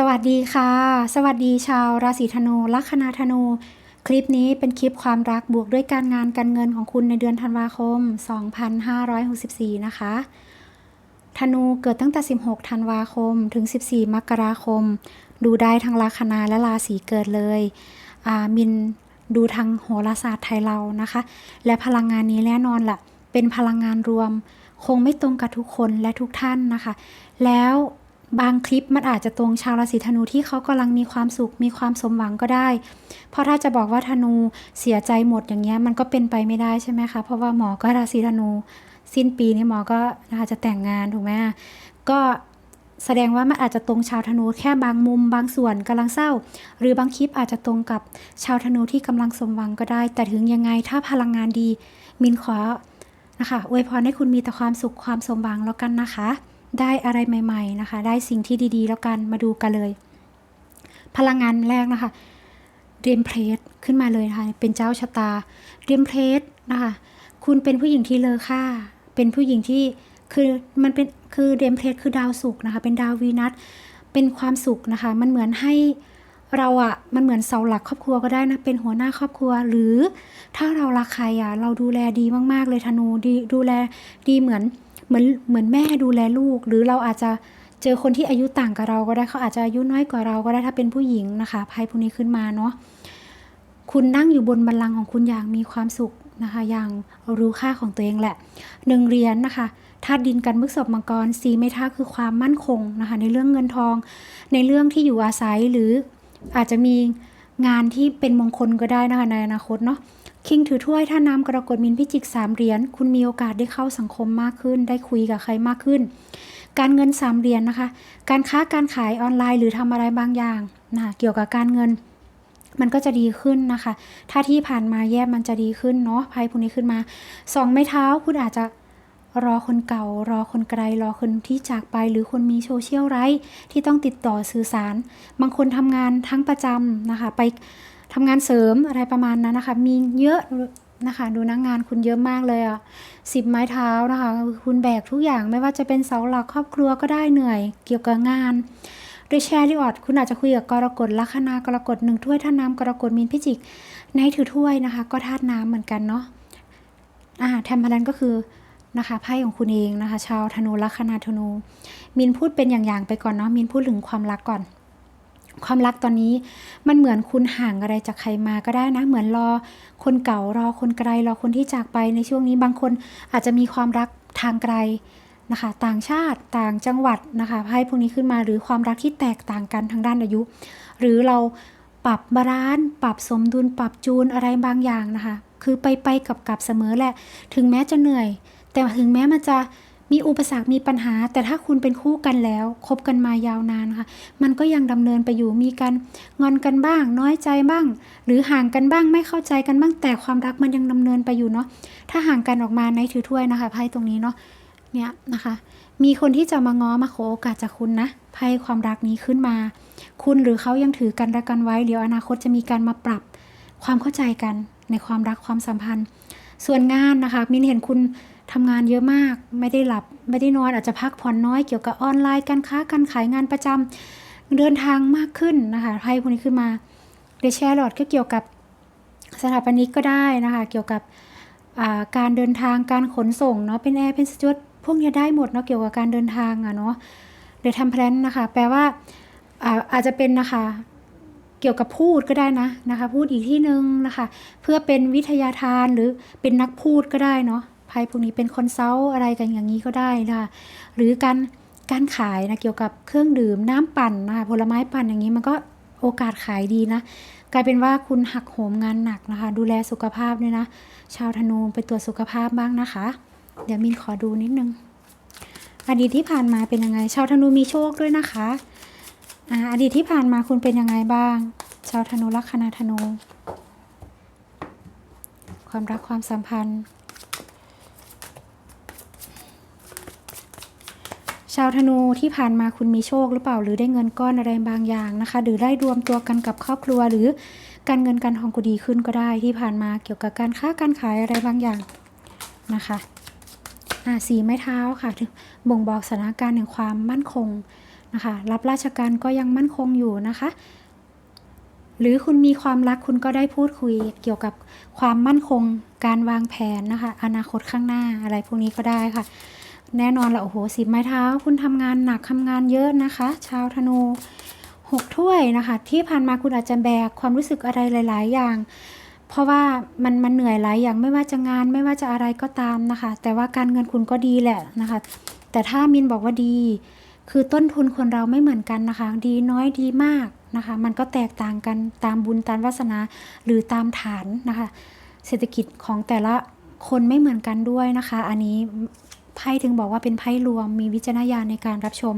สวัสดีค่ะ สวัสดีชาวราศีธนูลัคนาธนู คลิปนี้เป็นคลิปความรักบวกด้วยการงานการเงินของคุณในเดือนธันวาคม 2564 นะคะ ธนูเกิดตั้งแต่ 16 ธันวาคมถึง 14 มกราคม ดูได้ทั้งลัคนาและราศีเกิดเลยอ่ามินดูทางโหราศาสตร์ไทยเรานะคะ และพลังงานนี้แน่นอนละ่ะ เป็นพลังงานรวม คงไม่ตรงกับทุกคนและทุกท่านนะคะ แล้ว บางคลิปมันอาจจะตรงชาวราศีธนูที่เขากำลังมีความสุขมีความสมหวังก็ได้ เพราะถ้าจะบอกว่าธนูเสียใจหมดอย่างเงี้ยมันก็เป็นไปไม่ได้ใช่ไหมคะ เพราะว่าหมอก็ราศีธนู สิ้นปีนี้หมอก็นะคะจะแต่งงานถูกไหมก็แสดงว่ามันอาจจะตรงชาวธนูแค่บางมุมบางส่วนกำลังเศร้า หรือบางคลิปอาจจะตรงกับชาวธนูที่กำลังสมหวังก็ได้ แต่ถึงยังไงถ้าพลังงานดี มินขอนะคะอวยพรให้คุณมีแต่ความสุขความสมหวังแล้วกันนะคะ ได้อะไรใหม่ๆนะคะ ได้สิ่งที่ดีๆ แล้วกันมาดูกันเลย พลังงานแรกนะคะเรียมเพลสขึ้นมาเลยนะคะเป็นเจ้าชะตาเรียมเพลสนะคะคุณเป็นผู้หญิงที่เลอค่า เป็นผู้หญิงที่คือมันเป็นคือเดมเพลสคือดาวศุกนะคะ เป็นดาววีนัสเป็นความสุขนะคะ มันเหมือนให้เราอะมันเหมือนเสาหลักครอบครัวก็ได้นะ เป็นหัวหน้าครอบครัว หรือถ้าเรารักใครอะเราดูแลดีมาก ๆ เลยธนูดีดูแลดีเหมือน เหมือนเหมือนแม่ดูแลลูก หรือเราอาจจะเจอคนที่อายุต่างกับเราก็ได้เขาอาจจะอายุน้อยกว่าเราก็ได้ถ้าเป็นผู้หญิงนะคะภัยพวกนี้ขึ้นมาเนาะคุณนั่งอยู่บนบัลลังก์ของคุณอย่างมีความสุขนะคะอย่างรู้ค่าของตัวเองแหละหนึ่งเหรียญนนะคะธาตุดินกันมึกศพมังกรสีไม้ท่าคือความมั่นคงนะคะในเรื่องเงินทอง ในเรื่องที่อยู่อาศัยหรืออาจจะมีงานที่เป็นมงคลก็ได้นะคะในอนาคตเนาะ คิงถือถ้วยท่าน้ำกรกฎมินพิจิกสามเหรียญคุณมีโอกาสได้เข้าสังคมมากขึ้น ได้คุยกับใครมากขึ้น การเงินสามเหรียญนนะคะ การค้าการขายออนไลน์หรือทำอะไรบางอย่างนะเกี่ยวกับการเงินมันก็จะดีขึ้นนะคะ ถ้าที่ผ่านมาแย่มันจะดีขึ้นเนาะไพ่พวกนี้ขึ้นมาสองไม้เท้าคุณอาจจะรอคนเก่า รอคนไกล รอคนที่จากไป หรือคนมีโซเชียลไรที่ต้องติดต่อสื่อสาร บางคนทำงานทั้งประจำนะคะ ไป ทำงานเสริมอะไรประมาณนั้นนะคะ มีเยอะนะคะ ดูนักงงานคุณเยอะมากเลยอะสิบไม้เท้านะคะ คุณแบกทุกอย่างไม่ว่าจะเป็นเสาหลักครอบครัวก็ได้เหนื่อยเกี่ยวกับงานโดยแชร์รีออดคุณอาจจะคุยกับกรกฎลัคนากรกฎหนึ่งถ้วยท่าน้ำกรกฎมีนพิจิกในถือถ้วยนะคะ ก็ธาตุน้ำเหมือนกันเนาะอ่าแทมพลันก็คือนะคะไพ่ของคุณเองนะคะ ชาวธนูลัคนาธนู มินพูดเป็นอย่างๆไปก่อนเนาะมินพูดถึงความรักก่อน ความรักตอนนี้มันเหมือนคุณห่างอะไรจากใครมาก็ได้นะ เหมือนรอคนเก่ารอคนไกลรอคนที่จากไปในช่วงนี้บางคนอาจจะมีความรักทางไกลนะคะ ต่างชาติต่างจังหวัดนะคะไพ่พวกนี้ขึ้นมาหรือความรักที่แตกต่างกันทางด้านอายุ หรือเราปรับบาลานซ์ปรับสมดุลปรับจูนอะไรบางอย่างนะคะ คือไปไปกับกับเสมอแหละ ถึงแม้จะเหนื่อย แต่ถึงแม้มันจะ มีอุปสรรคมีปัญหา แต่ถ้าคุณเป็นคู่กันแล้วคบกันมายาวนานค่ะ มันก็ยังดำเนินไปอยู่มีกันงอนกันบ้าง น้อยใจบ้าง หรือห่างกันบ้างไม่เข้าใจกันบ้างแต่ความรักมันยังดำเนินไปอยู่เนาะถ้าห่างกันออกมาในถือถ้วยนะคะไพ่ตรงนี้เนาะเนี่ยนะคะ มีคนที่จะมาง้อมาขอโอกาสจากคุณนะไพ่ความรักนี้ขึ้นมา คุณหรือเขายังถือกันรักกันไว้เดี๋ยวอนาคตจะมีการมาปรับความเข้าใจกันในความรักความสัมพันธ์ ส่วนงานนะคะมินเห็นคุณ ทำงานเยอะมาก ไม่ได้หลับ ไม่ได้นอนอาจจะพักผ่อนน้อยเกี่ยวกับออนไลน์การค้าการขายงานประจำเดินทางมากขึ้นนะคะไพ่พวกนี้ขึ้นมาเดชแชร์ลอดก็เกี่ยวกับสถาปนิกก็ได้นะคะ เกี่ยวกับการเดินทางการขนส่งเนาะเป็นแอร์เป็นสจวตพวกนี้ได้หมดเนาะเกี่ยวกับการเดินทางอะเนาะเดี๋ยวทำแพลนนะคะ แปลว่าอาอาจจะเป็นนะคะเกี่ยวกับพูดก็ได้นะนะคะ พูดอีกที่หนึ่งนะคะ เพื่อเป็นวิทยาทานหรือเป็นนักพูดก็ได้เนาะ ไพ่พวกนี้เป็นคอนซัลท์อะไรกันอย่างนี้ก็ได้นะคะหรือการการขายนะเกี่ยวกับเครื่องดื่มน้ำปั่นนะคะผลไม้ปั่นอย่างนี้มันก็โอกาสขายดีนะ กลายเป็นว่าคุณหักโหมงานหนักนะคะ ดูแลสุขภาพด้วยนะ ชาวธนูไปตรวจสุขภาพบ้างนะคะ เดี๋ยวมินขอดูนิดนึงอดีตที่ผ่านมาเป็นยังไง ชาวธนูมีโชคด้วยนะคะอ่าอดีตที่ผ่านมาคุณเป็นยังไงบ้าง ชาวธนูลัคนาธนู ความรักความสัมพันธ์ ชาวธนูที่ผ่านมาคุณมีโชคหรือเปล่าหรือได้เงินก้อนอะไรบางอย่างนะคะ หรือได้รวมตัวกันกับครอบครัวหรือการเงินการทองก็ดีขึ้นก็ได้ที่ผ่านมาเกี่ยวกับการค้าการขายอะไรบางอย่างนะคะอ่าสีไม้เท้าค่ะบ่งบอกสถานการณ์แห่งความมั่นคงนะคะรับราชการก็ยังมั่นคงอยู่นะคะ หรือคุณมีความรักคุณก็ได้พูดคุยเกี่ยวกับความมั่นคงการวางแผนนะคะ อนาคตข้างหน้าอะไรพวกนี้ก็ได้ค่ะ แน่นอนละโอ้โหสิบไม้เท้า คุณทำงานหนักทำงานเยอะนะคะ ชาวธนูหกถ้วยนะคะ ที่ผ่านมาคุณอาจจะแบกความรู้สึกอะไรหลาย ๆ อย่าง เพราะว่ามันมันเหนื่อยหลายอย่างไม่ว่าจะงานไม่ว่าจะอะไรก็ตามนะคะ แต่ว่าการเงินคุณก็ดีแหละนะคะ แต่ถ้ามินบอกว่าดี คือต้นทุนคนเราไม่เหมือนกันนะคะ ดีน้อยดีมากนะคะ มันก็แตกต่างกันตามบุญตามวาสนาหรือตามฐานนะคะ เศรษฐกิจของแต่ละคนไม่เหมือนกันด้วยนะคะ อันนี้ ไพ่ถึงบอกว่าเป็นไพ่รวม มีวิจารณญาณในการรับชม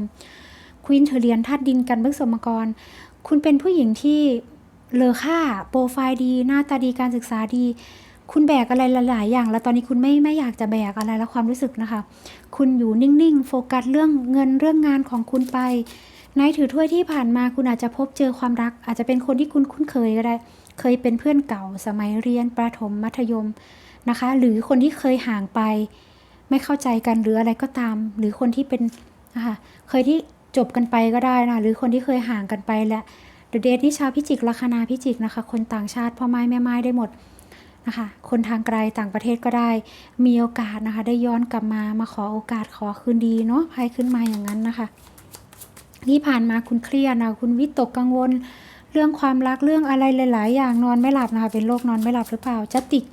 ควีนเธอเรียนธาตุดินกันเบิกสมกร คุณเป็นผู้หญิงที่เลอค่าโปรไฟล์ดี หน้าตาดีการศึกษาดี คุณแบกอะไรหลาย ๆ อย่าง แล้วตอนนี้คุณไม่ไม่อยากจะแบกอะไรแล้วความรู้สึกนะคะ คุณอยู่นิ่ง ๆ โฟกัสเรื่องเงินเรื่องงานของคุณไปในถือถ้วยที่ผ่านมาคุณอาจจะพบเจอความรัก อาจจะเป็นคนที่คุณคุ้นเคยก็ได้ เคยเป็นเพื่อนเก่าสมัยเรียนประถมมัธยมนะคะ หรือคนที่เคยห่างไป ไม่เข้าใจกันหรืออะไรก็ตาม หรือคนที่เป็นนะคะเคยที่จบกันไปก็ได้นะหรือคนที่เคยห่างกันไปแหละเดเดทนี่ชาวพิจิกลัคนาพิจิกนะคะ คนต่างชาติพ่อไม้แม่ไม้ได้หมดนะคะคนทางไกลต่างประเทศก็ได้ มีโอกาสนะคะ ได้ย้อนกลับมามาขอโอกาสขอคืนดีเนาะไพ่ขึ้นมาอย่างนั้นนะคะที่ผ่านมาคุณเครียดนะคุณวิตกกังวล เรื่องความรักเรื่องอะไรหลาย ๆ อย่างนอนไม่หลับนะคะเป็นโรคนอนไม่หลับหรือเปล่าจะติก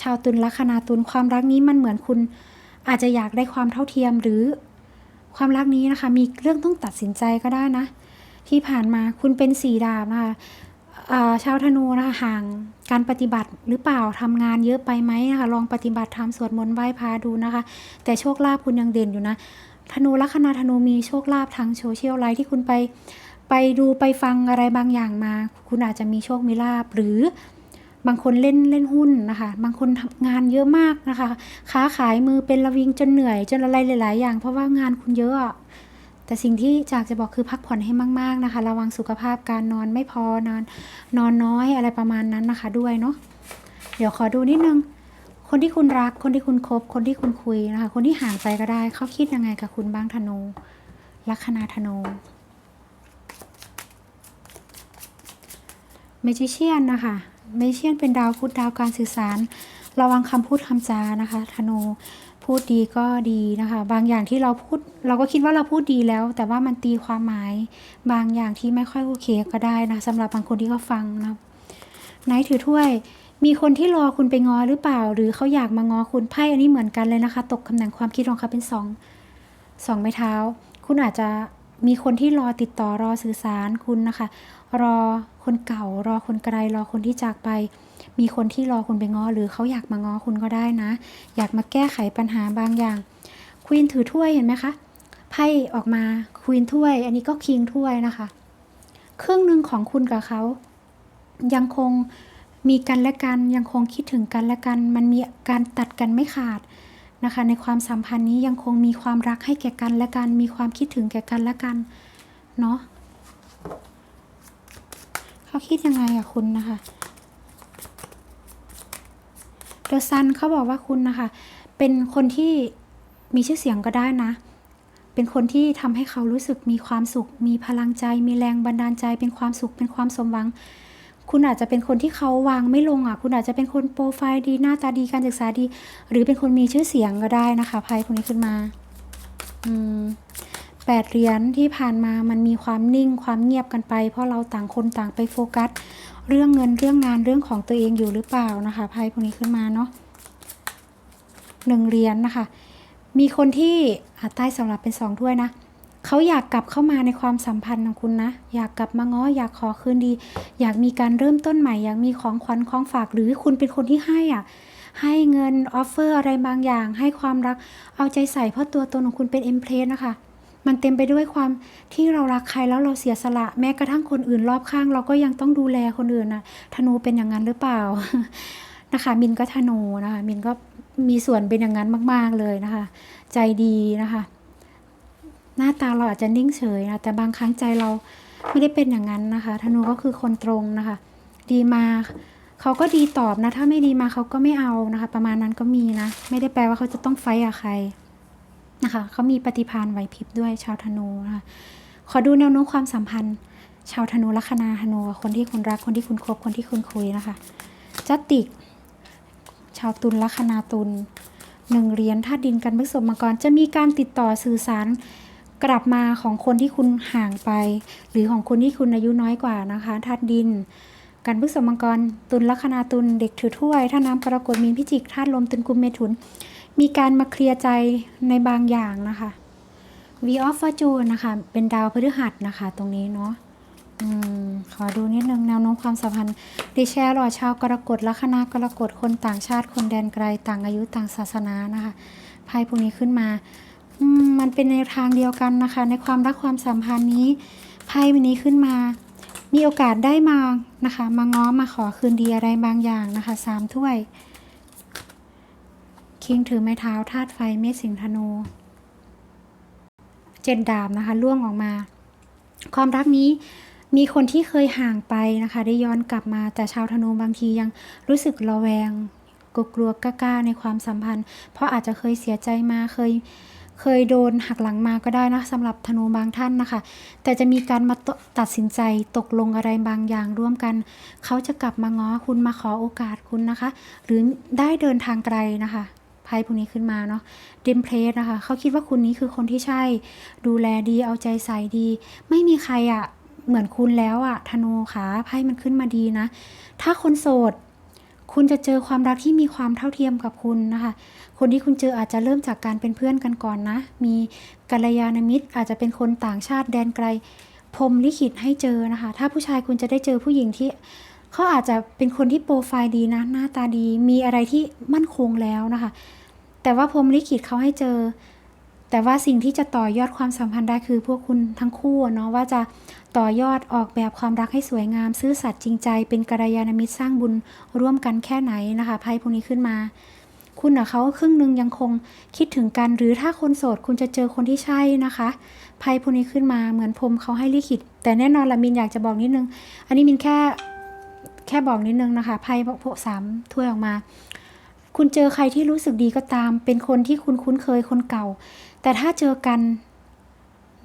ชาวตุลลัคนาตุลความรักนี้มันเหมือนคุณ อาจจะอยากได้ความเท่าเทียมหรือความรักนี้นะคะ มีเรื่องต้องตัดสินใจก็ได้นะ ที่ผ่านมาคุณเป็นสีดาบนะคะอ่าชาวธนูนะคะห่างการปฏิบัติหรือเปล่าทำงานเยอะไปไหมนะคะลองปฏิบัติทำสวดมนต์ไหว้พระดูนะคะ แต่โชคลาภคุณยังเด่นอยู่นะ ธนูลัคนาธนูมีโชคลาภทางโซเชียลไลฟ์ที่คุณไปไปดูไปฟังอะไรบางอย่างมา คุณอาจจะมีโชคมีลาภหรือ บางคนเล่นเล่นหุ้นนะคะ บางคนทำงานเยอะมากนะคะ ค้าขายมือเป็นระวิงจนเหนื่อยจนอะไรหลาย ๆ อย่าง เพราะว่างานคุณเยอะอะแต่สิ่งที่จากจะบอกคือพักผ่อนให้มาก ๆ นะคะ ระวังสุขภาพการนอนไม่พอนอนนอนน้อยอะไรประมาณนั้นนะคะด้วยเนาะเดี๋ยวขอดูนิดนึง คนที่คุณรัก คนที่คุณคบ คนที่คุณคุยนะคะ คนที่ห่างไปก็ได้เขาคิดยังไงกับคุณบ้างธนูลัคนาธนูเมจิเชียนนะคะ เมเชียนเป็นดาวพุธดาวการสื่อสาร ระวังคำพูดคำจานะคะธนูพูดดีก็ดีนะคะ บางอย่างที่เราพูดเราก็คิดว่าเราพูดดีแล้ว แต่ว่ามันตีความหมาย บางอย่างที่ไม่ค่อยโอเคก็ได้นะสำหรับบางคนที่เขาฟังนะไนท์ถือถ้วย มีคนที่รอคุณไปงอหรือเปล่า หรือเขาอยากมางอคุณไพ่อันนี้เหมือนกันเลยนะคะ ตกคำแหน่งความคิดของเขาเป็นสองสองไม้เท้า คุณอาจจะมีคนที่รอติดต่อรอสื่อสารคุณนะคะ รอ คนเก่า รอคนไกลรอคนที่จากไป มีคนที่รอคุณไปง้อหรือเขาอยากมาง้อคุณก็ได้นะ อยากมาแก้ไขปัญหาบางอย่างควีนถือถ้วยเห็นไหมคะไพ่ออกมาควีนถ้วย อันนี้ก็คิงถ้วยนะคะ ครึ่งหนึ่งของคุณกับเขา ยังคงมีกันและกันยังคงคิดถึงกันและกัน มันมีการตัดกันไม่ขาดนะคะ ในความสัมพันธ์นี้ยังคงมีความรักให้แก่กันและกัน มีความคิดถึงแก่กันและกัน เนาะ เขาคิดยังไงอะคุณนะคะเดอะซันเขาบอกว่าคุณนะคะ เป็นคนที่มีชื่อเสียงก็ได้นะ เป็นคนที่ทำให้เขารู้สึกมีความสุข มีพลังใจ มีแรงบันดาลใจ เป็นความสุข เป็นความสมหวัง คุณอาจจะเป็นคนที่เขาวางไม่ลงอะ คุณอาจจะเป็นคนโปรไฟล์ดี หน้าตาดี การศึกษาดี หรือเป็นคนมีชื่อเสียงก็ได้นะคะไพ่พวกนี้ขึ้นมา อืม แปดเหรียญที่ผ่านมามันมีความนิ่งความเงียบกันไป เพราะเราต่างคนต่างไปโฟกัส เรื่องเงินเรื่องงานเรื่องของตัวเองอยู่หรือเปล่านะคะไพ่พวกนี้ขึ้นมาเนาะหนึ่งเหรียญนะคะ มีคนที่ใต้สำหรับเป็นสองถ้วยนะเขาอยากกลับเข้ามาในความสัมพันธ์ของคุณนะ อยากกลับมาง้ออยากขอคืนดี อยากมีการเริ่มต้นใหม่ อยากมีของขวัญของฝากหรือคุณเป็นคนที่ให้อะให้เงินออฟเฟอร์อะไรบางอย่าง ให้ความรักเอาใจใส่เพราะตัวตนของคุณเป็นเอ็มเพลสนะคะ มันเต็มไปด้วยความที่เรารักใครแล้วเราเสียสละ แม้กระทั่งคนอื่นรอบข้าง เราก็ยังต้องดูแลคนอื่นนะธนูเป็นอย่างนั้นหรือเปล่านะคะมินก็ธนูนะคะมินก็มีส่วนเป็นอย่างนั้นมาก ๆเลยนะคะ ใจดีนะคะ หน้าตาเราอาจจะนิ่งเฉยนะแต่บางครั้งใจเราไม่ได้เป็นอย่างนั้นนะคะธนูก็คือคนตรงนะคะ ดีมาเขาก็ดีตอบนะ ถ้าไม่ดีมาเขาก็ไม่เอานะคะ ประมาณนั้นก็มีนะ ไม่ได้แปลว่าเขาจะต้องไฟต์กับใคร นะคะเขามีปฏิภาณไหวพริบด้วยชาวธนูนะคะขอดูแนวโน้มความสัมพันธ์ ชาวธนูลัคนาธนูคนที่คุณรักคนที่คุณคบคนที่คุณคุยนะคะจัตติก ชาวตุลลัคนาตุลหนึ่งเหรียญธาตุดินกันพฤษภมังกรจะมีการติดต่อสื่อสารกลับมาของคนที่คุณห่างไป หรือของคนที่คุณอายุน้อยกว่านะคะธาตุดิน กันพฤษภมังกรตุลลัคนาตุลเด็กถือถ้วยท่าน้ำกรกฎมีนพิจิกธาตุลมตุลกุมเมถุน มีการมาเคลียร์ใจในบางอย่างนะคะ V of Fortune นะคะ เป็นดาวพฤหัสนะคะ ตรงนี้เนาะอืมขอดูนิดนึงแนวโน้มความสัมพันธ์ดิแชร์หล่อชาวกรกฎลัคนากรกฎคนต่างชาติคนแดนไกลต่างอายุต่างศาสนานะคะไพ่พวกนี้ขึ้นมาอืมมันเป็นในทางเดียวกันนะคะ ในความรักความสัมพันธ์นี้ไพ่วันนี้ขึ้นมา มีโอกาสได้มานะคะ มาง้อมาขอคืนดีอะไรบางอย่างนะคะสามถ้วย คิงถือไม้เท้าธาตุไฟเมษสิงธนูเจ็ดดาบนะคะล่วงออกมา ความรักนี้มีคนที่เคยห่างไปนะคะ ได้ย้อนกลับมาแต่ชาวธนูบางทียังรู้สึกระแวงกลัวกลัวกล้าในความสัมพันธ์ เพราะอาจจะเคยเสียใจมาเคยเคยโดนหักหลังมาก็ได้นะสำหรับธนูบางท่านนะคะ แต่จะมีการมาตตัดสินใจตกลงอะไรบางอย่างร่วมกัน เขาจะกลับมาง้อคุณมาขอโอกาสคุณนะคะ หรือได้เดินทางไกลนะคะ ไพ่พวกนี้ขึ้นมาเนาะดิมเพลสนะคะเขาคิดว่าคุณนี้คือคนที่ใช่ ดูแลดีเอาใจใส่ดี ไม่มีใครอะเหมือนคุณแล้วอะธนูขาไพ่มันขึ้นมาดีนะ ถ้าคนโสด คุณจะเจอความรักที่มีความเท่าเทียมกับคุณนะคะ คนที่คุณเจออาจจะเริ่มจากการเป็นเพื่อนกันก่อนนะ มีกัลยาณมิตรอาจจะเป็นคนต่างชาติแดนไกลพรมลิขิตให้เจอนะคะ ถ้าผู้ชายคุณจะได้เจอผู้หญิงที่เขาอาจจะเป็นคนที่โปรไฟล์ดีนะ หน้าตาดี มีอะไรที่มั่นคงแล้วนะคะ แต่ว่าพรมลิขิตเขาให้เจอ แต่ว่าสิ่งที่จะต่อยอดความสัมพันธ์ได้คือพวกคุณทั้งคู่เนาะว่าจะต่อยอดออกแบบความรักให้สวยงาม ซื่อสัตย์จริงใจเป็นกัลยาณมิตรสร้างบุญร่วมกันแค่ไหนนะคะไพ่พวกนี้ขึ้นมา คุณกับเขาครึ่งหนึ่งยังคงคิดถึงกันหรือถ้าคนโสดคุณจะเจอคนที่ใช่นะคะไพ่พวกนี้ขึ้นมาเหมือนพรมเขาให้ลิขิต แต่แน่นอนละมินอยากจะบอกนิดนึง อันนี้มินแค่แค่บอกนิดนึงนะคะไพ่พวกสามถ้วยออกมา คุณเจอใครที่รู้สึกดีก็ตาม เป็นคนที่คุณคุ้นเคยคนเก่า แต่ถ้าเจอกัน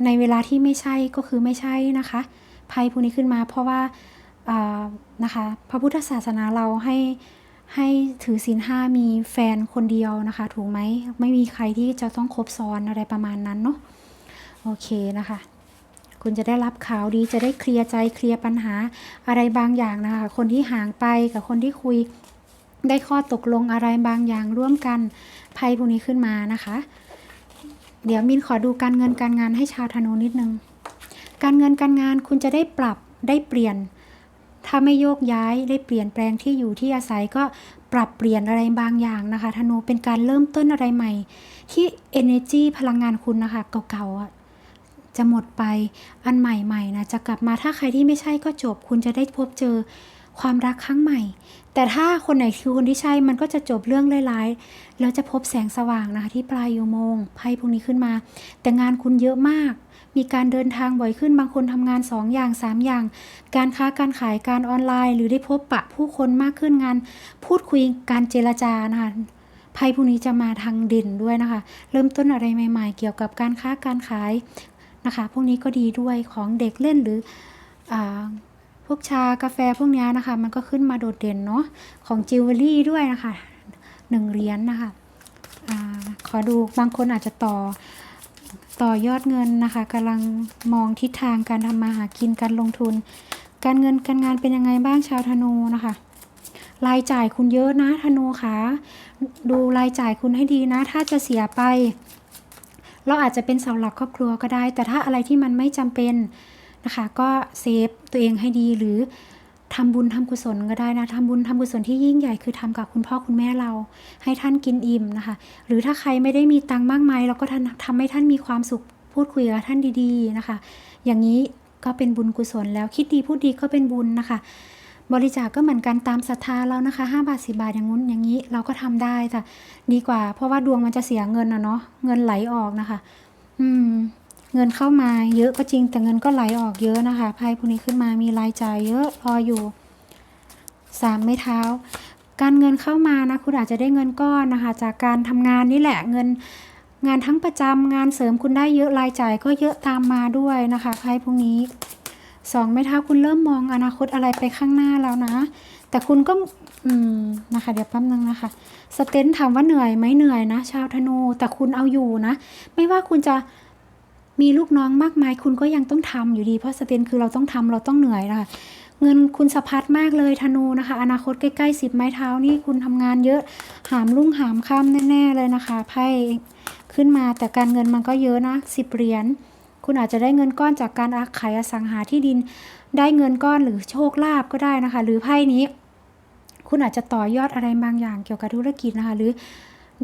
ในเวลาที่ไม่ใช่ก็คือไม่ใช่นะคะไพ่พวกนี้ขึ้นมาเพราะว่าอ่านะคะ พระพุทธศาสนาเราให้ให้ถือศีลห้ามีแฟนคนเดียวนะคะ ถูกไหมไม่มีใครที่จะต้องคบซ้อนอะไรประมาณนั้นเนาะโอเคนะคะ คุณจะได้รับข่าวดีจะได้เคลียร์ใจเคลียร์ปัญหาอะไรบางอย่างนะคะ คนที่ห่างไปกับคนที่คุย ได้ข้อตกลงอะไรบางอย่างร่วมกันไพ่พวกนี้ขึ้นมานะคะ เดี๋ยวมินขอดูการเงินการงานให้ชาวธนูนิดนึง การเงินการงานคุณจะได้ปรับได้เปลี่ยน ถ้าไม่โยกย้ายได้เปลี่ยนแปลงที่อยู่ที่อาศัยก็ปรับเปลี่ยนอะไรบางอย่างนะคะธนูเป็นการเริ่มต้นอะไรใหม่ ที่ energy พลังงานคุณนะคะเก่าๆจะหมดไปอันใหม่ๆนะจะกลับมาถ้าใครที่ไม่ใช่ก็จบ คุณจะได้พบเจอ ความรักครั้งใหม่ แต่ถ้าคนไหนคือคนที่ใช่มันก็จะจบเรื่องร้ายๆแล้วจะพบแสงสว่างนะคะที่ปลายอุโมงค์ไพ่พวกนี้ขึ้นมา แต่งานคุณเยอะมาก มีการเดินทางบ่อยขึ้นบางคนทำงาน 2 อย่าง 3 อย่าง การค้าการขายการออนไลน์ หรือได้พบปะผู้คนมากขึ้นงาน พูดคุยการเจรจานะคะไพ่พวกนี้จะมาทางเด่นด้วยนะคะ เริ่มต้นอะไรใหม่ ๆ เกี่ยวกับการค้าการขายนะคะ พวกนี้ก็ดีด้วยของเด็กเล่นหรืออ วกชากาแฟพวกเนี้ยนะคะ มันก็ขึ้นมาโดดเด่นเนาะของจิวเวลรี่ด้วยนะคะหนึ่งเหรียญนนะคะอขอดูบางคนอาจจะต่อต่อยอดเงินนะคะกำลังมองทิศทางการทำมาหากินการลงทุน การเงินการงานเป็นยังไงบ้างชาวธนูนะคะรายจ่ายคุณเยอะนะธนูคะดูรายจ่ายคุณให้ดีนะ ถ้าจะเสียไป เราอาจจะเป็นเสาหลักครอบครัวก็ได้ แต่ถ้าอะไรที่มันไม่จำเป็น นะคะ ก็เซฟตัวเองให้ดีหรือทำบุญทำกุศลก็ได้นะทำบุญทำกุศลที่ยิ่งใหญ่คือทำกับคุณพ่อคุณแม่เรา ให้ท่านกินอิ่มนะคะ หรือถ้าใครไม่ได้มีตังค์มากมายเราก็ทำทำให้ท่านมีความสุขพูดคุยกับท่านดีๆนะคะ อย่างนี้ก็เป็นบุญกุศลแล้วคิดดีพูดดีก็เป็นบุญนะคะ บริจาคก็เหมือนกันตามศรัทธาเรานะคะ5บาท 10 บาทอย่างงู้นอย่างนี้เราก็ทำได้แต่ดีกว่า เพราะว่าดวงมันจะเสียเงินนะเนาะเงินไหลออกนะคะ อืม เงินเข้ามาเยอะก็จริงแต่เงินก็ไหลออกเยอะนะคะไพ่พวกนี้ขึ้นมามีรายจ่ายเยอะรออยู่สามไม่เท้า การเงินเข้ามานะคุณอาจจะได้เงินก้อนนะคะ จากการทำงานนี่แหละเงินงานทั้งประจำงานเสริมคุณได้เยอะรายจ่ายก็เยอะตามมาด้วยนะคะไพ่พวกนี้สองไม้เท้าคุณเริ่มมองอนาคตอะไรไปข้างหน้าแล้วนะ แต่คุณก็อืมนะคะ เดี๋ยวแป๊บนึงนะคะ สเตนถามว่าเหนื่อยไหมเหนื่อยนะ ชาวธนูแต่คุณเอาอยู่นะ ไม่ว่าคุณจะ มีลูกน้องมากมายคุณก็ยังต้องทำอยู่ดีเพราะสเตนคือเราต้องทำเราต้องเหนื่อยนะคะเงินคุณสะพัดมากเลยธนูนะคะ อนาคตใกล้ๆสิบไม้เท้านี่คุณทำงานเยอะหามรุ่งหามค่ำแน่ ๆเลยนะคะไพ่ขึ้นมาแต่การเงินมันก็เยอะนะสิบเหรียญคุณอาจจะได้เงินก้อนจากการอาขายอสังหาที่ดิน ได้เงินก้อนหรือโชคลาภก็ได้นะคะ หรือไพ่นี้ คุณอาจจะต่อยอดอะไรบางอย่างเกี่ยวกับธุรกิจนะคะ หรือ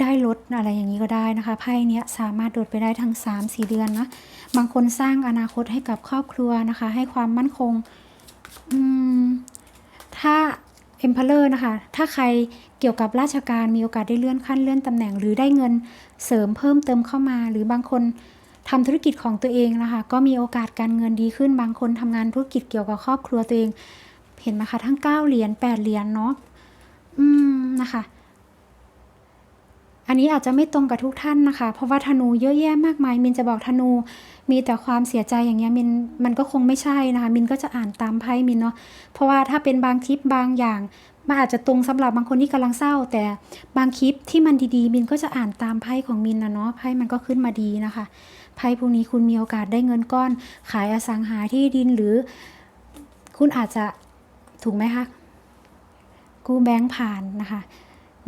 ได้ลดอะไรอย่างนี้ก็ได้นะคะไพ่เนี้ยสามารถโดดไปได้ทั้ง 3-4 เดือนนะบางคนสร้างอนาคตให้กับครอบครัวนะคะ ให้ความมั่นคงอืมถ้า Emperor นะคะ ถ้าใครเกี่ยวกับราชการมีโอกาสได้เลื่อนขั้นเลื่อนตำแหน่ง หรือได้เงินเสริมเพิ่มเติมเข้ามา หรือบางคนทำธุรกิจของตัวเองนะคะ ก็มีโอกาสการเงินดีขึ้น บางคนทำงานธุรกิจเกี่ยวกับครอบครัวตัวเอง เห็นไหมคะทั้ง 9 เหรียญ8เหรียญเนาะอืมนะคะ อันนี้อาจจะไม่ตรงกับทุกท่านนะคะ เพราะว่าธนูเยอะแยะมากมาย มินจะบอกธนู มีแต่ความเสียใจอย่างเงี้ยมินมันก็คงไม่ใช่นะคะ มินก็จะอ่านตามไพ่มินเนาะ เพราะว่าถ้าเป็นบางคลิปบางอย่างมันอาจจะตรงสำหรับบางคนที่กำลังเศร้า แต่บางคลิปที่มันดีๆ มินก็จะอ่านตามไพ่ของมินนะเนาะไพ่มันก็ขึ้นมาดีนะคะไพ่พวกนี้คุณมีโอกาสได้เงินก้อน ขายอสังหาที่ดินหรือ คุณอาจจะถูกไหมคะกู้แบงค์ผ่านนะคะ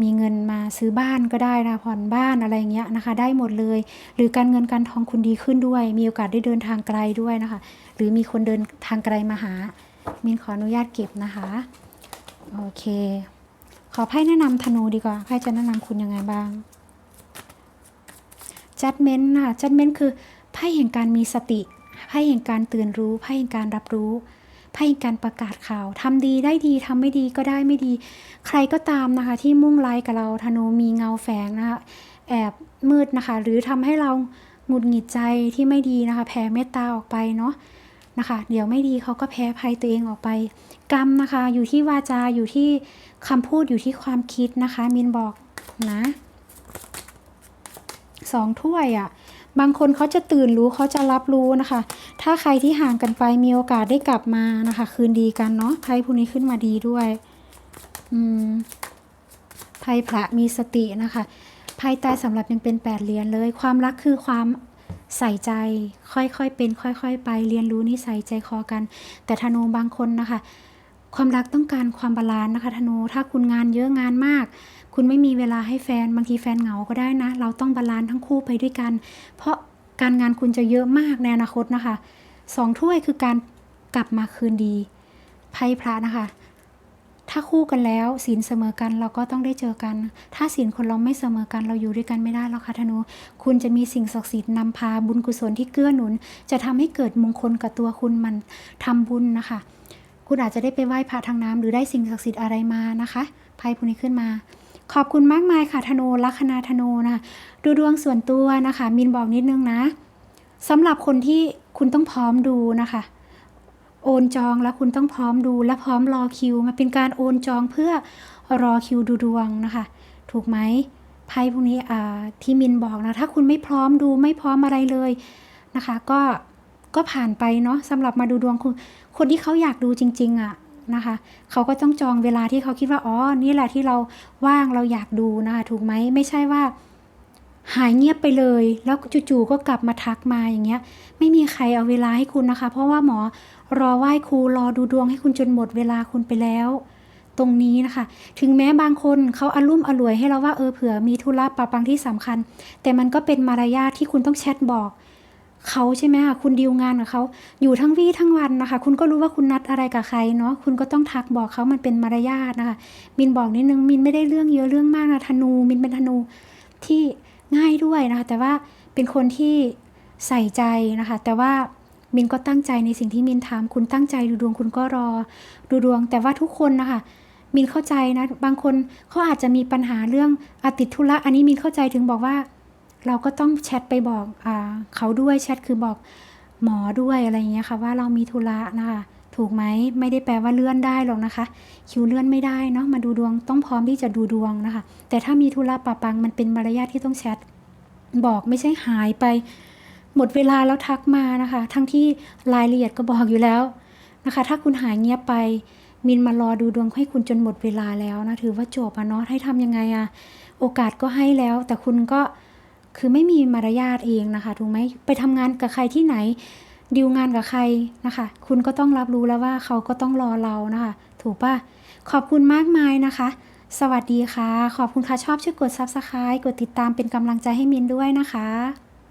มีเงินมาซื้อบ้านก็ได้นะผ่อนบ้านอะไรเงี้ยนะคะ ได้หมดเลย หรือการเงินการทองคุณดีขึ้นด้วย มีโอกาสได้เดินทางไกลด้วยนะคะ หรือมีคนเดินทางไกลมาหา มินขออนุญาตเก็บนะคะโอเค ขอไพ่แนะนำธนูดีกว่าไพ่จะแนะนำคุณยังไงบ้าง judgment น่ะ judgment คือไพ่แห่งการมีสติไพ่แห่งการตื่นรู้ไพ่แห่งการรับรู้ ไพ่แห่งการประกาศข่าวทำดีได้ดีทำไม่ดีก็ได้ไม่ดี ใครก็ตามนะคะ ที่มุ่งร้ายกับเราธนูมีเงาแฝงนะคะแอบมืดนะคะ หรือทำให้เราหงุดหงิดใจที่ไม่ดีนะคะ แผ่เมตตาออกไปเนาะนะคะ เดี๋ยวไม่ดีเขาก็แพ้ภัยตัวเองออกไป กรรมนะคะ อยู่ที่วาจาอยู่ที่คำพูดอยู่ที่ความคิดนะคะ มินบอกนะสองถ้วยอะ่ะ บางคนเขาจะตื่นรู้เขาจะรับรู้นะคะ ถ้าใครที่ห่างกันไปมีโอกาสได้กลับมานะคะ คืนดีกันเนาะไพ่พวกนี้ขึ้นมาดีด้วยอืมไพ่พระมีสตินะคะไพ่ใต้สำหรับยังเป็นแปดเหรียญเลย ความรักคือความใส่ใจค่อยๆเป็น ค่อยๆ ไปเรียนรู้นิสัยใจคอกัน แต่ธนูบางคนนะคะ ความรักต้องการความบาลานซ์นะคะธนูถ้าคุณงานเยอะงานมาก คุณไม่มีเวลาให้แฟน บางทีแฟนเหงาก็ได้นะ เราต้องบาลานซ์ทั้งคู่ไปด้วยกัน เพราะการงานคุณจะเยอะมากในอนาคตนะคะสองถ้วยคือการกลับมาคืนดีไพ่พระนะคะ ถ้าคู่กันแล้วศีลเสมอกันเราก็ต้องได้เจอกัน ถ้าศีลคนเราไม่เสมอกันเราอยู่ด้วยกันไม่ได้แล้วค่ะธนู คุณจะมีสิ่งศักดิ์สิทธิ์นำพาบุญกุศลที่เกื้อหนุน จะทำให้เกิดมงคลกับตัวคุณมันทำบุญนะคะ คุณอาจจะได้ไปไหว้พระทางน้ำหรือได้สิ่งศักดิ์สิทธิ์อะไรมานะคะไพ่พวกนี้ขึ้นมา ขอบคุณมากมายค่ะธนูลัคนาธนูนะคะดูดวงส่วนตัวนะคะ มินบอกนิดนึงนะสำหรับคนที่คุณต้องพร้อมดูนะคะ โอนจองแล้วคุณต้องพร้อมดูและพร้อมรอคิวมาเป็นการโอนจองเพื่อรอคิวดูดวงนะคะ ถูกไหมไพ่พวกนี้ที่มินบอกนะถ้าคุณไม่พร้อมดูไม่พร้อมอะไรเลยนะคะ ก็ก็ผ่านไปเนาะสำหรับมาดูดวงคุณคนที่เขาอยากดูจริง ๆอะ่ะ นะคะ เขาก็ต้องจองเวลาที่เขาคิดว่า อ๋อ นี่แหละที่เราว่างเราอยากดูนะคะ ถูกไหม ไม่ใช่ว่า หายเงียบไปเลย แล้วจู่ๆก็กลับมาทักมาอย่างเงี้ย ไม่มีใครเอาเวลาให้คุณนะคะ เพราะว่าหมอรอไหว้ครูรอดูดวงให้คุณจนหมดเวลาคุณไปแล้ว ตรงนี้นะคะ ถึงแม้บางคนเขาอารุ่มอร่วยให้เราว่าเออเผื่อมีธุระปะปังที่สำคัญ แต่มันก็เป็นมารยาทที่คุณต้องแชทบอก เขาใช่ไหมคะคุณดีลงานกับเขาอยู่ทั้งวี่ทั้งวันนะคะ คุณก็รู้ว่าคุณนัดอะไรกับใครเนาะคุณก็ต้องทักบอกเขามันเป็นมารยาทนะคะมินบอกนิดนึงมินไม่ได้เรื่องเยอะเรื่องมากนะธนู มินเป็นธนูที่ง่ายด้วยนะคะ แต่ว่าเป็นคนที่ใส่ใจนะคะ แต่ว่ามินก็ตั้งใจในสิ่งที่มินทำคุณตั้งใจดูดวงคุณก็รอดูดวง แต่ว่าทุกคนนะคะมินเข้าใจนะ บางคนเขาอาจจะมีปัญหาเรื่องอติดธุระอันนี้มินเข้าใจถึงบอกว่า เราก็ต้องแชทไปบอกอเขาด้วยแชทคือบอกหมอด้วยอะไรอย่างเงี้ยค่ะ ว่าเรามีธุระนะคะถูกไหมไม่ได้แปลว่าเลื่อนได้หรอกนะคะ คิวเลื่อนไม่ได้เนาะมาดูดวงต้องพร้อมที่จะดูดวงนะคะ แต่ถ้ามีธุระปะปังมันเป็นมารยาทที่ต้องแชทบอกไม่ใช่หายไป หมดเวลาแล้วทักมานะคะ ทั้งที่รายละเอียดก็บอกอยู่แล้วนะคะ ถ้าคุณหายเงียบไป มินมารอดูดวงให้คุณจนหมดเวลาแล้วนะถือว่าจบอะเนาะให้ทำยังไงอะโอกาสก็ให้แล้ว แต่คุณก็ คือไม่มีมารยาทเองนะคะถูกไหมไปทำงานกับใครที่ไหนดีลงานกับใครนะคะ คุณก็ต้องรับรู้แล้วว่าเขาก็ต้องรอเรานะคะ ถูกปะขอบคุณมากมายนะคะ สวัสดีค่ะ ขอบคุณค่ะ ชอบช่วยกด subscribe กดติดตามเป็นกำลังใจให้มินด้วยนะคะ